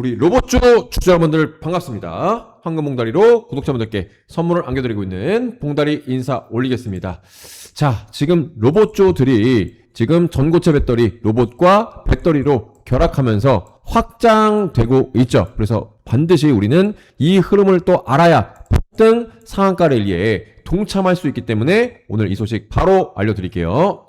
우리 로봇주 주주여러분들 반갑습니다. 황금봉다리로 구독자분들께 선물을 안겨드리고 있는 봉다리 인사 올리겠습니다. 자, 지금 로봇주들이 지금 전고체 배터리 로봇과 배터리로 결합하면서 확장되고 있죠. 그래서 반드시 우리는 이 흐름을 또 알아야 등 상한가 랠리에 동참할 수 있기 때문에 오늘 이 소식 바로 알려드릴게요.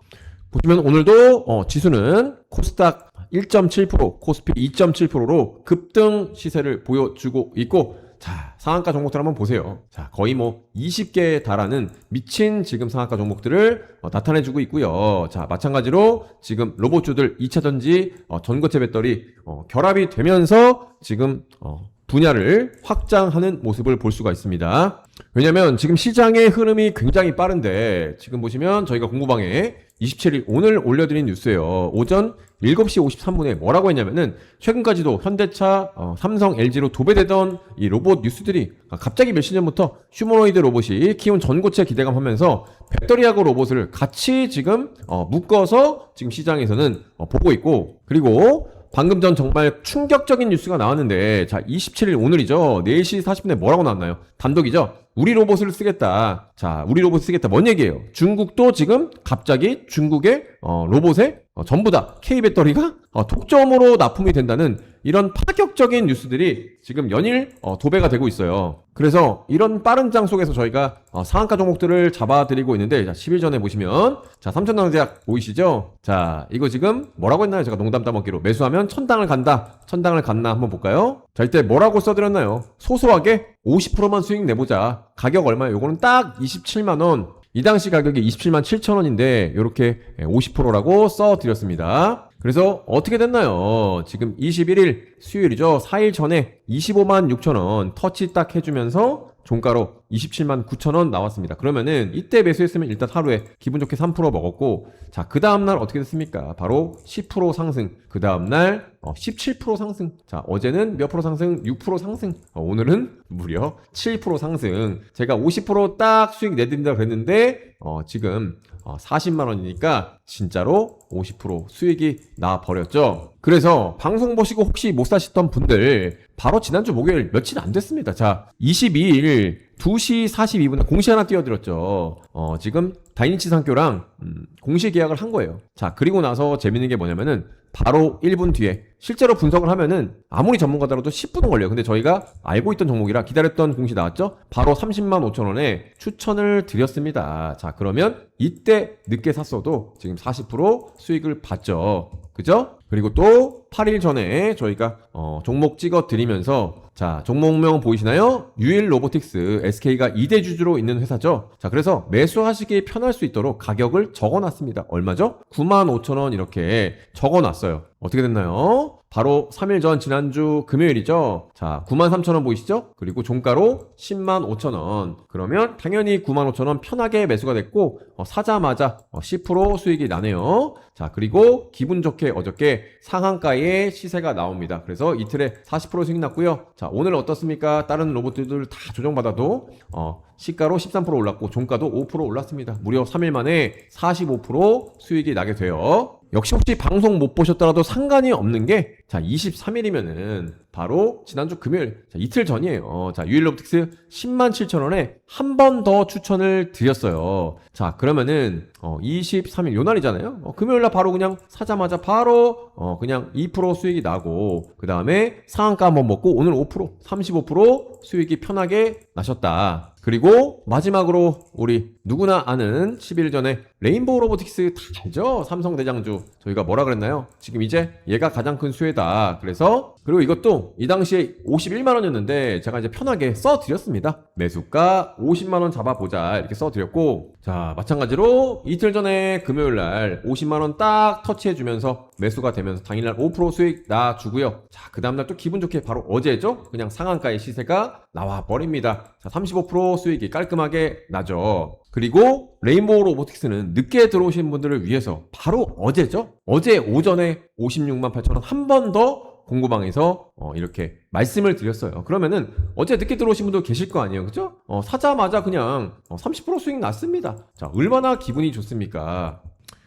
보시면 오늘도 어, 지수는 코스닥 1.7%, 코스피 2.7%로 급등 시세를 보여주고 있고 자, 상한가 종목들 한번 보세요. 자, 거의 뭐 20개에 달하는 미친 지금 상한가 종목들을 어, 나타내주고 있고요. 자, 마찬가지로 지금 로봇주들 2차전지 어, 전고체 배터리 어, 결합이 되면서 지금 어, 분야를 확장하는 모습을 볼 수가 있습니다. 왜냐면 지금 시장의 흐름이 굉장히 빠른데 지금 보시면 저희가 공부방에 27일 오늘 올려드린 뉴스예요. 오전 7시 53분에 뭐라고 했냐면은 최근까지도 현대차, 어, 삼성, LG로 도배되던 이 로봇 뉴스들이 갑자기 몇 십 년부터 휴머노이드 로봇이 키운 전고체 기대감 하면서 배터리하고 로봇을 같이 지금 어, 묶어서 지금 시장에서는 어, 보고 있고 그리고 방금 전 정말 충격적인 뉴스가 나왔는데 자 27일 오늘이죠. 4시 40분에 뭐라고 나왔나요? 단독이죠? 우리 로봇을 쓰겠다. 자 우리 로봇 쓰겠다. 뭔 얘기예요? 중국도 지금 갑자기 중국의 어, 로봇에 어, 전부 다 K 배터리가 어, 독점으로 납품이 된다는 이런 파격적인 뉴스들이 지금 연일 어, 도배가 되고 있어요. 그래서 이런 빠른 장 속에서 저희가 어, 상한가 종목들을 잡아드리고 있는데 자 10일 전에 보시면 자 삼천당대학 보이시죠? 자 이거 지금 뭐라고 했나요? 제가 농담 따먹기로 매수하면 천당을 간다. 천당을 갔나 한번 볼까요? 자 이때 뭐라고 써드렸나요? 소소하게 50%만 수익 내보자. 가격 얼마예요? 요거는 딱 27만 원. 이 당시 가격이 27만 7천 원인데 이렇게 50%라고 써드렸습니다. 그래서 어떻게 됐나요? 지금 21일 수요일이죠. 4일 전에 25만 6천 원 터치 딱 해주면서 종가로 27만 9천 원 나왔습니다. 그러면은 이때 매수했으면 일단 하루에 기분 좋게 3% 먹었고 자 그 다음날 어떻게 됐습니까? 바로 10% 상승 그 다음날 어, 17% 상승 자 어제는 몇 프로 상승? 6% 상승 어, 오늘은 무려 7% 상승 제가 50%딱 수익 내드린다고 그랬는데 어, 지금 어, 40만 원이니까 진짜로 50% 수익이 나 버렸죠. 그래서 방송 보시고 혹시 못 사셨던 분들 바로 지난주 목요일 며칠 안 됐습니다. 자, 22일 2시 42분에 공시 하나 띄워드렸죠. 어, 지금 다이니치 상교랑 음, 공시 계약을 한 거예요. 자, 그리고 나서 재밌는 게 뭐냐면은 바로 1분 뒤에 실제로 분석을 하면은 아무리 전문가더라도 10분은 걸려요. 근데 저희가 알고 있던 종목이라 기다렸던 공시 나왔죠? 바로 30만 5천 원에 추천을 드렸습니다. 자, 그러면 이때 늦게 샀어도 지금 40% 수익을 봤죠. 그죠? 그리고 또 8일 전에 저희가 어, 종목 찍어 드리면서 자 종목명 보이시나요? 유일 로보틱스 SK가 2대 주주로 있는 회사죠. 자 그래서 매수하시기 편할 수 있도록 가격을 적어놨습니다. 얼마죠? 95,000원 이렇게 적어놨어요. 어떻게 됐나요? 바로 3일 전 지난주 금요일이죠. 자, 93,000원 보이시죠? 그리고 종가로 10만 5천원. 그러면 당연히 9만 5천원 편하게 매수가 됐고 어, 사자마자 어, 10% 수익이 나네요. 자, 그리고 기분 좋게 어저께 상한가에 시세가 나옵니다. 그래서 이틀에 40% 수익 났고요. 자, 오늘 어떻습니까? 다른 로봇들 다 조정받아도 어, 시가로 13% 올랐고 종가도 5% 올랐습니다. 무려 3일 만에 45% 수익이 나게 돼요. 역시 혹시 방송 못 보셨더라도 상관이 없는 게, 자, 23일이면은 바로 지난주 금요일, 자, 이틀 전이에요. 자, 유일로브틱스 10만 7천 원에 한 번 더 추천을 드렸어요. 자, 그러면은, 어, 23일 요 날이잖아요. 어, 금요일 날 바로 그냥 사자마자 바로, 어, 그냥 2% 수익이 나고, 그 다음에 상한가 한번 먹고, 오늘 5%, 35% 수익이 편하게 나셨다. 그리고 마지막으로 우리 누구나 아는 10일 전에 레인보우 로보틱스 다 알죠? 삼성 대장주. 저희가 뭐라 그랬나요? 지금 이제 얘가 가장 큰 수혜다. 그래서 그리고 이것도 이 당시에 51만 원이었는데 제가 이제 편하게 써 드렸습니다. 매수가 50만 원 잡아보자 이렇게 써 드렸고 자, 마찬가지로 이틀 전에 금요일 날 50만 원 딱 터치해 주면서 매수가 되면서 당일날 5% 수익 나 주고요. 자, 그 다음 날 또 기분 좋게 바로 어제죠? 그냥 상한가의 시세가 나와 버립니다. 자, 35% 수익이 깔끔하게 나죠. 그리고 레인보우 로보틱스는 늦게 들어오신 분들을 위해서 바로 어제죠? 어제 오전에 56만 8천 원 한 번 더 공구방에서 어, 이렇게 말씀을 드렸어요. 그러면은 어제 늦게 들어오신 분도 계실 거 아니에요, 그죠? 어, 사자마자 그냥 어, 30% 수익 났습니다. 자, 얼마나 기분이 좋습니까?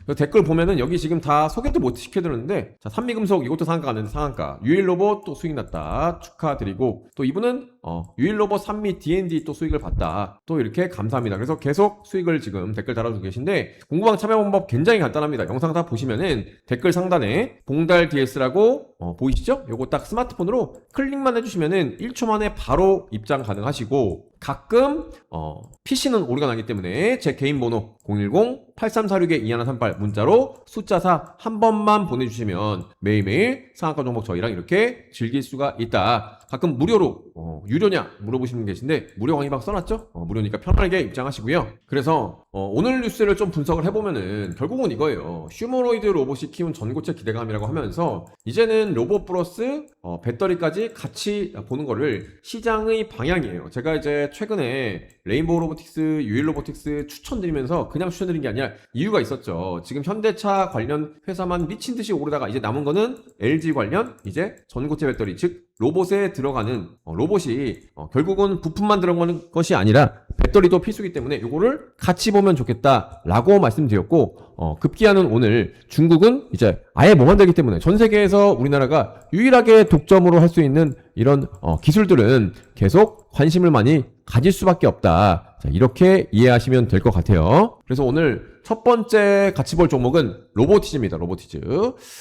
그 댓글 보면은 여기 지금 다 소개도 못 시켜드렸는데 자 산미금속 이것도 상한가 갔는데 상한가 유일로봇 또 수익 났다 축하드리고 또 이분은 어, 유일로봇 산미 D&D 또 수익을 봤다 또 이렇게 감사합니다 그래서 계속 수익을 지금 댓글 달아주고 계신데 공부방 참여 방법 굉장히 간단합니다 영상 다 보시면은 댓글 상단에 봉달 DS라고 어, 보이시죠? 요거 딱 스마트폰으로 클릭만 해주시면은 1초 만에 바로 입장 가능하시고 가끔 어, PC는 오류가 나기 때문에 제 개인 번호 010-8346-2138 문자로 숫자 4 한 번만 보내주시면 매일매일 상한가 종목 저희랑 이렇게 즐길 수가 있다. 가끔 무료로 어, 유료냐 물어보시는 분 계신데 무료 강의방 써놨죠? 어, 무료니까 편하게 입장하시고요. 그래서 어, 오늘 뉴스를 좀 분석을 해보면은 결국은 이거예요. 휴머노이드 로봇이 키운 전고체 기대감이라고 하면서 이제는 로봇 플러스 어, 배터리까지 같이 보는 거를 시장의 방향이에요. 제가 이제 최근에 레인보우 로보틱스, 유일 로보틱스 추천드리면서 그냥 추천드린 게 아니라 이유가 있었죠. 지금 현대차 관련 회사만 미친 듯이 오르다가 이제 남은 거는 LG 관련 이제 전고체 배터리 즉 로봇에 들어가는 어, 로봇이 어, 결국은 부품만 들어가는 것이 아니라 배터리도 필수기 때문에 이거를 같이 보면 좋겠다라고 말씀드렸고 어, 급기야는 오늘 중국은 이제 아예 못 만들기 때문에 전 세계에서 우리나라가 유일하게 독점으로 할 수 있는 이런 어, 기술들은 계속 관심을 많이 가질 수밖에 없다. 자, 이렇게 이해하시면 될 것 같아요. 그래서 오늘 첫 번째 같이 볼 종목은 로보티즈입니다. 로보티즈.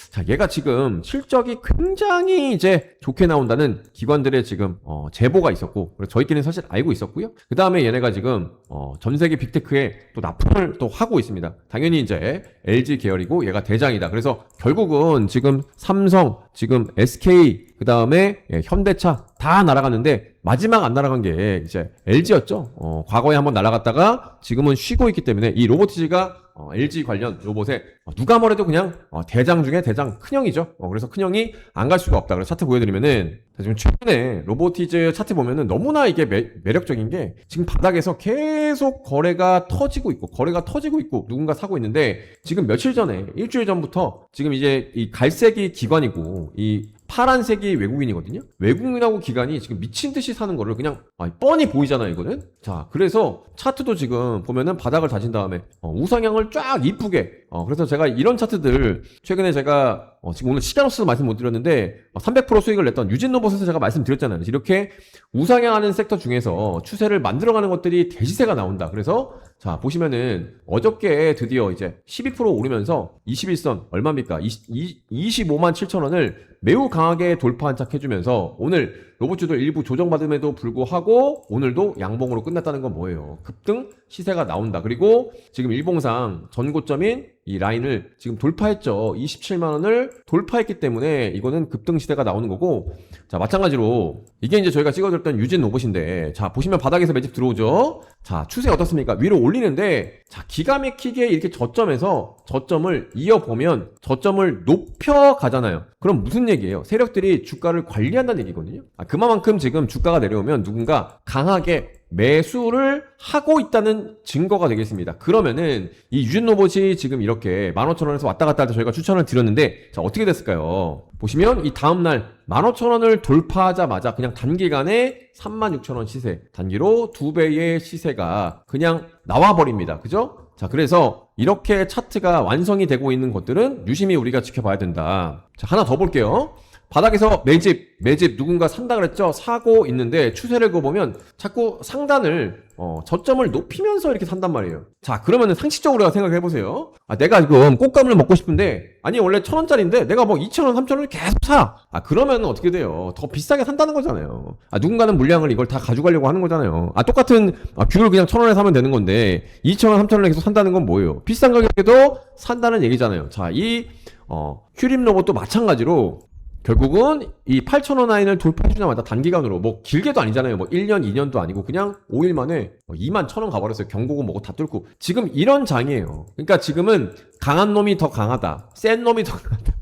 자, 얘가 지금 실적이 굉장히 이제 좋게 나온다는 기관들의 지금 어, 제보가 있었고, 저희끼리는 사실 알고 있었고요. 그 다음에 얘네가 지금 어, 전 세계 빅테크에 또 납품을 또 하고 있습니다. 당연히 이제 LG 계열이고 얘가 대장이다. 그래서 결국은 지금 삼성, 지금 SK, 그 다음에 예, 현대차 다 날아갔는데 마지막 안 날아간 게 이제 LG였죠. 어, 과거에 한번 날아갔다가 지금은 쉬고 있기 때문에 이 로보티즈가 어, LG 관련 로봇에 어, 누가 뭐래도 그냥 어, 대장 중에 대장 큰형이죠. 어, 그래서 큰형이 안 갈 수가 없다. 그래서 차트 보여드리면은 자, 지금 최근에 로보티즈 차트 보면은 너무나 이게 매, 매력적인 게 지금 바닥에서 계속 거래가 터지고 있고 거래가 터지고 있고 누군가 사고 있는데 지금 며칠 전에 일주일 전부터 지금 이제 이 갈색이 기관이고 이 파란색이 외국인이거든요. 외국인하고 기관이 지금 미친 듯이 사는 거를 그냥 아, 뻔히 보이잖아요, 이거는. 자, 그래서 차트도 지금 보면은 바닥을 다진 다음에 어, 우상향을 쫙 이쁘게. 어, 그래서 제가 이런 차트들 최근에 제가 어, 지금 오늘 시간 없어서 말씀 못 드렸는데 어, 300% 수익을 냈던 유진로봇에서 제가 말씀드렸잖아요. 이렇게 우상향하는 sek터 중에서 추세를 만들어가는 것들이 대시세가 나온다. 그래서 자 보시면은 어저께 드디어 이제 12% 오르면서 21선 얼마입니까? 20, 25만 7천 원을 매우 강하게 돌파 한착 해주면서 오늘 로봇주도 일부 조정받음에도 불구하고 오늘도 양봉으로 끝났다는 건 뭐예요? 급등 시세가 나온다. 그리고 지금 일봉상 전고점인 이 라인을 지금 돌파했죠. 27만 원을 돌파했기 때문에 이거는 급등 시대가 나오는 거고 자 마찬가지로 이게 이제 저희가 찍어드렸던 유진 로봇인데 자 보시면 바닥에서 매집 들어오죠. 자 추세 어떻습니까? 위로 올리는데 자 기가 막히게 이렇게 저점에서 저점을 이어보면 저점을 높여 가잖아요. 그럼 무슨 얘기예요? 세력들이 주가를 관리한다는 얘기거든요. 아, 그만큼 지금 주가가 내려오면 누군가 강하게 매수를 하고 있다는 증거가 되겠습니다. 그러면은 이 유진 로봇이 지금 이렇게 15,000원에서 왔다 갔다 할 때 저희가 추천을 드렸는데 자 어떻게 됐을까요? 보시면 이 다음 날 15,000원을 돌파하자마자 그냥 단기간에 36,000원 시세 단기로 두 배의 시세가 그냥 나와버립니다. 그죠? 자, 그래서 이렇게 차트가 완성이 되고 있는 것들은 유심히 우리가 지켜봐야 된다. 자, 하나 더 볼게요. 바닥에서 매집, 매집 누군가 산다 그랬죠? 사고 있는데 추세를 그어보면 자꾸 상단을 어, 저점을 높이면서 이렇게 산단 말이에요. 자, 그러면은 상식적으로 생각해 보세요. 아, 내가 지금 꽃감을 먹고 싶은데 아니 원래 천 원짜리인데 내가 뭐 이천 원, 삼천 원을 계속 사. 아, 그러면 어떻게 돼요? 더 비싸게 산다는 거잖아요. 아, 누군가는 물량을 이걸 다 가져가려고 하는 거잖아요. 아, 똑같은 아, 귤을 그냥 천 원에 사면 되는 건데 이천 원, 삼천 원에 계속 산다는 건 뭐예요? 비싼 가격에도 산다는 얘기잖아요. 자, 이 어, 큐림 로봇도 마찬가지로 결국은 이 8,000원 라인을 돌파해주자마자 단기간으로 뭐 길게도 아니잖아요. 뭐 1년, 2년도 아니고 그냥 5일 만에 2만 1,000원 가버렸어요. 경고고 뭐고 다 뚫고. 지금 이런 장이에요. 그러니까 지금은 강한 놈이 더 강하다. 센 놈이 더 강하다.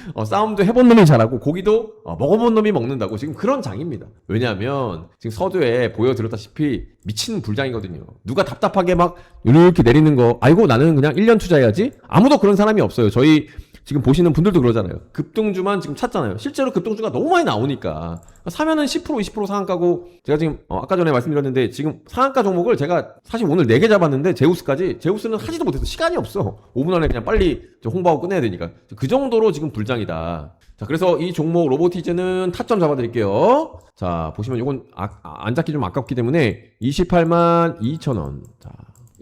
어, 싸움도 해본 놈이 잘하고 고기도 어, 먹어본 놈이 먹는다고 지금 그런 장입니다. 왜냐하면 지금 서두에 보여드렸다시피 미친 불장이거든요. 누가 답답하게 막 이렇게 내리는 거 알고 나는 그냥 1년 투자해야지 아무도 그런 사람이 없어요. 저희 지금 보시는 분들도 그러잖아요. 급등주만 지금 찾잖아요. 실제로 급등주가 너무 많이 나오니까 사면은 10% 20% 상한가고 제가 지금 어, 아까 전에 말씀드렸는데 지금 상한가 종목을 제가 사실 오늘 4개 잡았는데 제우스까지 제우스는 하지도 못해서 시간이 없어. 5분 안에 그냥 빨리 저 홍보하고 끝내야 되니까 그 정도로 지금 불장이다. 자 그래서 이 종목 로보티즈는 타점 잡아드릴게요. 자 보시면 이건 아, 아, 안 잡기 좀 아깝기 때문에 28만 2천 원. 자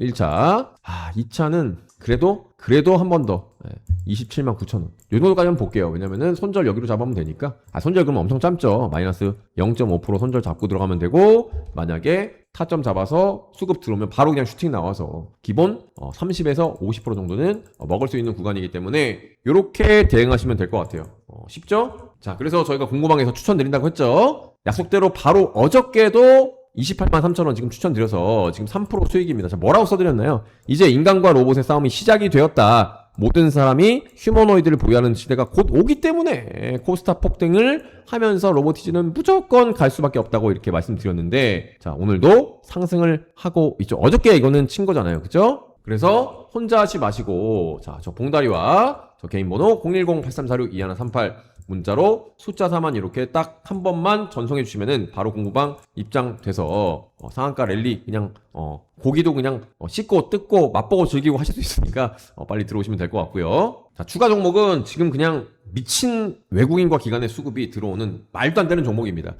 1차. 아 2차는 그래도 그래도 한 번 더. 네, 27만 9천 원. 요 정도까지 한번 볼게요. 왜냐면은 손절 여기로 잡으면 되니까. 아 손절 그러면 엄청 짧죠. 마이너스 0.5% 손절 잡고 들어가면 되고 만약에 타점 잡아서 수급 들어오면 바로 그냥 슈팅 나와서 기본 어, 30에서 50% 정도는 어, 먹을 수 있는 구간이기 때문에 이렇게 대응하시면 될 것 같아요. 어, 쉽죠? 자, 그래서 저희가 공고방에서 추천드린다고 했죠. 약속대로 바로 어저께도 28만 3천 원 지금 추천드려서 지금 3% 수익입니다. 자, 뭐라고 써드렸나요? 이제 인간과 로봇의 싸움이 시작이 되었다. 모든 사람이 휴머노이드를 보유하는 시대가 곧 오기 때문에 코스타 폭등을 하면서 로보티즈는 무조건 갈 수밖에 없다고 이렇게 말씀드렸는데 자 오늘도 상승을 하고 있죠 어저께 이거는 친 거잖아요 그죠 그래서 혼자 하지 마시고 자 저 봉다리와 저 개인 번호 010-8346-2138 문자로 숫자 4만 이렇게 딱 한 번만 전송해 주시면은 바로 공부방 입장돼서 어, 상한가 랠리 그냥 어, 고기도 그냥 어, 씻고 뜯고 맛보고 즐기고 하실 수 있으니까 어, 빨리 들어오시면 될 것 같고요. 자 추가 종목은 지금 그냥 미친 외국인과 기관의 수급이 들어오는 말도 안 되는 종목입니다.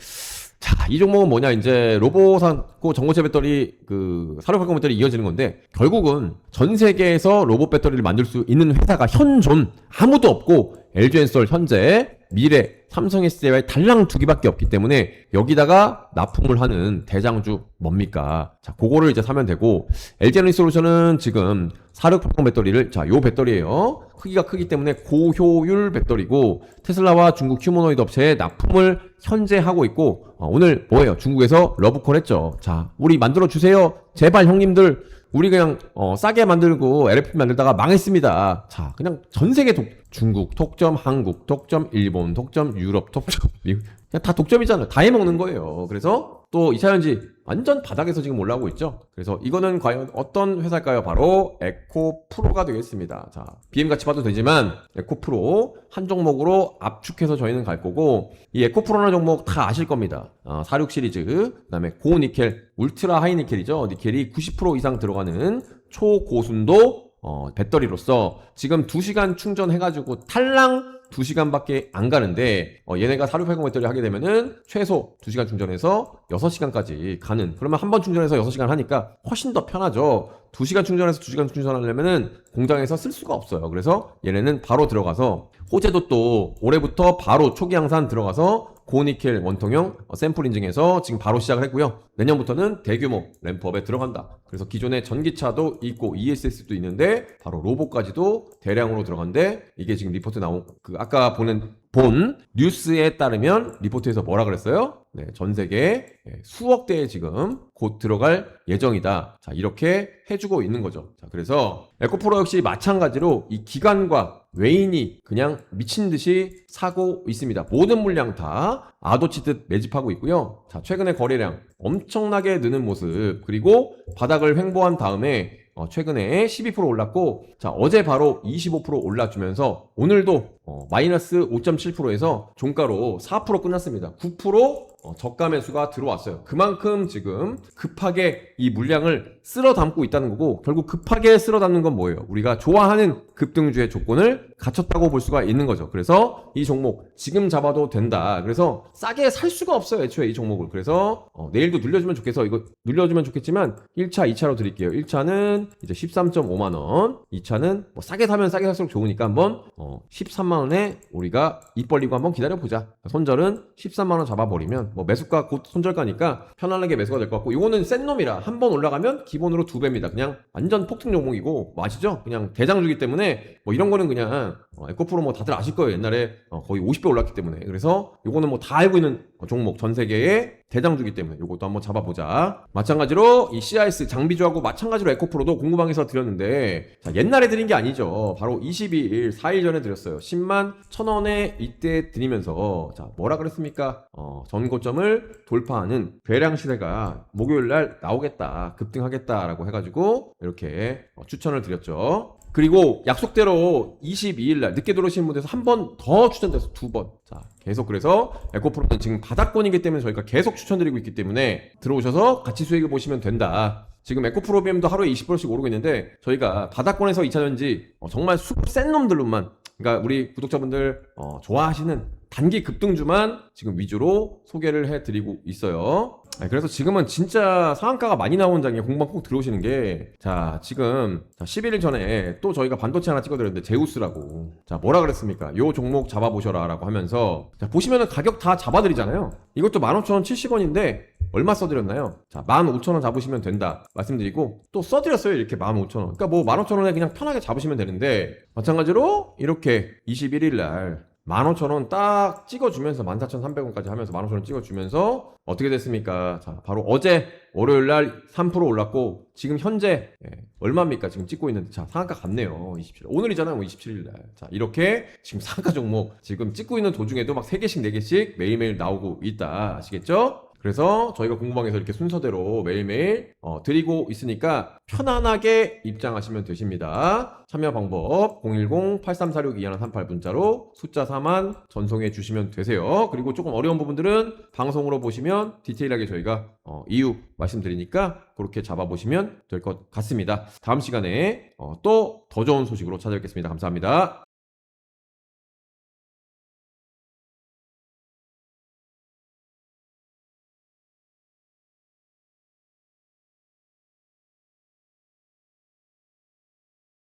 자, 이 종목은 뭐냐, 이제, 로보사고 전고체 배터리, 그, 사료활공 배터리 이어지는 건데, 결국은 전 세계에서 로봇 배터리를 만들 수 있는 회사가 현존, 아무도 없고, LG엔솔 현재, 미래, 삼성 SDI의 달랑 두 개밖에 없기 때문에, 여기다가 납품을 하는 대장주 뭡니까? 자, 그거를 이제 사면 되고, LG에너지 솔루션은 지금, 사료활공 배터리를, 자, 요 배터리예요 크기가 크기 때문에 고효율 배터리고 테슬라와 중국 휴머노이드 업체에 납품을 현재 하고 있고 어, 오늘 뭐예요? 중국에서 러브콜 했죠. 자, 우리 만들어 주세요. 제발 형님들 우리 그냥 어, 싸게 만들고 LFP 만들다가 망했습니다. 자, 그냥 전 세계 독 중국 독점, 한국 독점, 일본 독점, 유럽 독점, 미국 그냥 다 독점이잖아요. 다 해먹는 거예요. 그래서 또 2차 전지 완전 바닥에서 지금 올라오고 있죠. 그래서 이거는 과연 어떤 회사일까요? 바로 에코프로가 되겠습니다. 자, BM 같이 봐도 되지만 에코프로 한 종목으로 압축해서 저희는 갈 거고 이 에코프로라는 종목 다 아실 겁니다. 어, 46 시리즈, 그다음에 고니켈, 울트라 하이니켈이죠. 니켈이 90% 이상 들어가는 초고순도 어, 배터리로서 지금 2시간 충전해가지고 탈랑 2시간밖에 안 가는데 어, 얘네가 4680 배터리 하게 되면은 최소 2시간 충전해서 6시간까지 가는. 그러면 한 번 충전해서 6시간 하니까 훨씬 더 편하죠. 2시간 충전해서 2시간 충전하려면은 공장에서 쓸 수가 없어요. 그래서 얘네는 바로 들어가서 호재도 또 올해부터 바로 초기 양산 들어가서 고니켈 원통형 어, 샘플 인증해서 지금 바로 시작을 했고요. 내년부터는 대규모 램프업에 들어간다. 그래서 기존에 전기차도 있고 ESS도 있는데 바로 로봇까지도 대량으로 들어간데 이게 지금 리포트 나온 그 아까 보는 본 뉴스에 따르면 리포트에서 뭐라 그랬어요? 네, 전 세계 수억 대에 지금 곧 들어갈 예정이다. 자, 이렇게 해주고 있는 거죠. 자, 그래서 에코프로 역시 마찬가지로 이 기관과 외인이 그냥 미친 듯이 사고 있습니다. 모든 물량 다 아도치듯 매집하고 있고요. 자, 최근에 거래량 엄청나게 느는 모습, 그리고 바닥을 횡보한 다음에 어, 최근에 12% 올랐고, 자, 어제 바로 25% 올라주면서 오늘도 어, 마이너스 5.7%에서 종가로 4% 끝났습니다. 9% 어, 저가 매수가 들어왔어요. 그만큼 지금 급하게 이 물량을 쓸어 담고 있다는 거고 결국 급하게 쓸어 담는 건 뭐예요? 우리가 좋아하는 급등주의 조건을 갖췄다고 볼 수가 있는 거죠. 그래서 이 종목 지금 잡아도 된다. 그래서 싸게 살 수가 없어요. 애초에 이 종목을. 그래서 어, 내일도 눌려주면 좋겠어. 이거 눌려주면 좋겠지만 1차, 2차로 드릴게요. 1차는 이제 13.5만 원, 2차는 뭐 싸게 사면 싸게 살수록 좋으니까 한번 어, 13만 원에 우리가 입 벌리고 한번 기다려 보자. 손절은 13만 원 잡아버리면 뭐 매수가 곧 손절가니까 편안하게 매수가 될 것 같고 이거는 센 놈이라 한 번 올라가면 기본으로 두 배입니다. 그냥 완전 폭등 종목이고 뭐 아시죠? 그냥 대장주기 때문에 뭐 이런 거는 그냥 어, 에코프로 뭐 다들 아실 거예요. 옛날에 어, 거의 50배 올랐기 때문에 그래서 이거는 뭐 다 알고 있는 종목 전 세계의 대장주기 때문에 이것도 한번 잡아보자. 마찬가지로 이 CIS 장비주하고 마찬가지로 에코프로도 공구방에서 드렸는데 자, 옛날에 드린 게 아니죠. 바로 22일 4일 전에 드렸어요. 10만 1,000원에 이때 드리면서 자 뭐라 그랬습니까? 어, 전고점을 돌파하는 괴량 시대가 목요일 날 나오겠다, 급등하겠다라고 해 가지고 이렇게 어, 추천을 드렸죠. 그리고 약속대로 22일 날 늦게 들어오시는 분들에서 한 번 더 추천돼서 두 번. 자, 계속 그래서 에코프로는 지금 바닥권이기 때문에 저희가 계속 추천드리고 있기 때문에 들어오셔서 같이 수익을 보시면 된다. 지금 에코프로비엠도 하루에 20%씩 오르고 있는데 저희가 바닥권에서 2차전지 어, 정말 수급 센 놈들로만 그러니까 우리 구독자분들 어, 좋아하시는 단기 급등주만 지금 위주로 소개를 해드리고 있어요. 네, 그래서 지금은 진짜 상한가가 많이 나온 장에 공방 꼭 들어오시는 게, 자, 지금, 자, 11일 전에 또 저희가 반도체 하나 찍어드렸는데, 제우스라고. 자, 뭐라 그랬습니까? 요 종목 잡아보셔라 라고 하면서, 자, 보시면은 가격 다 잡아드리잖아요. 이것도 15,000원 70원인데, 얼마 써드렸나요? 자, 15,000원 잡으시면 된다. 말씀드리고, 또 써드렸어요. 이렇게 15,000원. 그러니까 뭐 15,000원에 그냥 편하게 잡으시면 되는데, 마찬가지로, 이렇게 21일 날, 15,000원 딱 찍어주면서 14,300원까지 하면서 15,000원 찍어주면서 어떻게 됐습니까? 자, 바로 어제 월요일 날 3% 올랐고 지금 현재 예, 얼마입니까? 지금 찍고 있는데 자, 상한가 갔네요. 27일. 오늘이잖아요. 뭐 27일 날. 자, 이렇게 지금 상한가 종목 지금 찍고 있는 도중에도 막 3개씩 4개씩 매일매일 나오고 있다. 아시겠죠? 그래서 저희가 공부방에서 이렇게 순서대로 매일매일 어, 드리고 있으니까 편안하게 입장하시면 되십니다. 참여 방법 010-8346-2138 문자로 숫자 4만 전송해 주시면 되세요. 그리고 조금 어려운 부분들은 방송으로 보시면 디테일하게 저희가 어, 이유 말씀드리니까 그렇게 잡아보시면 될 것 같습니다. 다음 시간에 어, 또더 좋은 소식으로 찾아뵙겠습니다. 감사합니다.